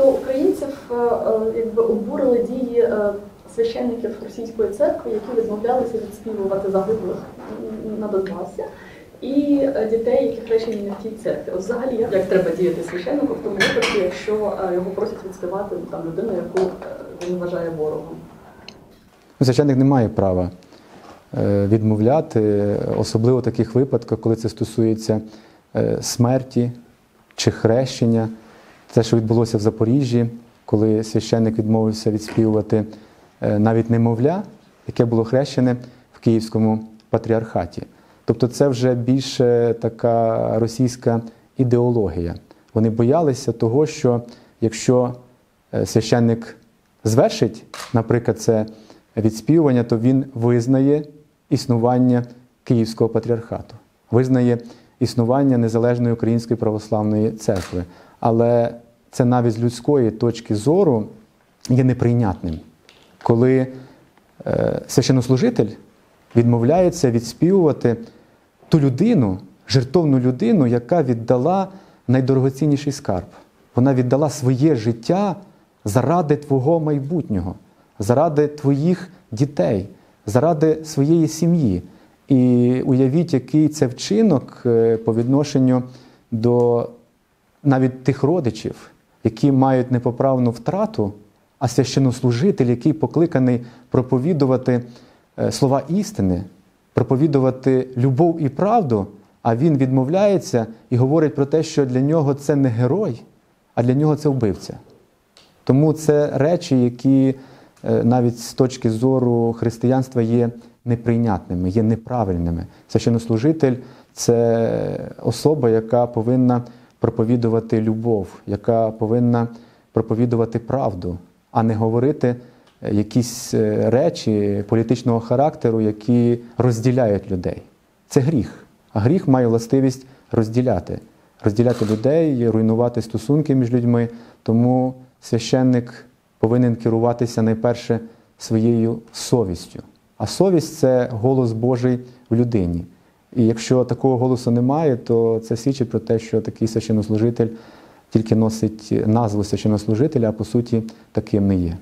багато українців е, е, якби обурили дії е, священників російської церкви, які відмовлялися відспівувати загиблих на Донбасі. І дітей, які хрещені не в тій церкві. От взагалі, як- треба діяти священнику в тому випадку, якщо його просять відспівати там людину, яку він вважає ворогом. Священник не має права відмовляти, особливо в таких випадках, коли це стосується смерті чи хрещення. Те, що відбулося в Запоріжжі, коли священник відмовився відспівувати е, навіть немовля, яке було хрещене в Київському патріархаті. Тобто це вже більше така російська ідеологія. Вони боялися того, що якщо е, священник звершить, наприклад, це відспівування, то він визнає існування Київського патріархату, визнає існування незалежної Української православної церкви. Але це навіть з людської точки зору є неприйнятним, коли е, священнослужитель відмовляється відспівувати ту людину, жертовну людину, яка віддала найдорогоцінніший скарб. Вона віддала своє життя заради твого майбутнього, заради твоїх дітей, заради своєї сім'ї. І уявіть, який це вчинок е, по відношенню до навіть тих родичів, які мають непоправну втрату, а священнослужитель, який покликаний проповідувати е, слова істини, проповідувати любов і правду, а він відмовляється і говорить про те, що для нього це не герой, а для нього це вбивця. Тому це речі, які е, навіть з точки зору християнства є неприйнятними, є неправильними. Священнослужитель це особа, яка повинна проповідувати любов, яка повинна проповідувати правду, а не говорити е, якісь е, речі політичного характеру, які розділяють людей. Це гріх. А гріх має властивість розділяти, розділяти людей, руйнувати стосунки між людьми. Тому священник повинен керуватися найперше своєю совістю. А совість це голос Божий в людині. І якщо такого голосу немає, то це свідчить про те, що такий священнослужитель тільки носить назву священнослужителя, а по суті таким не є.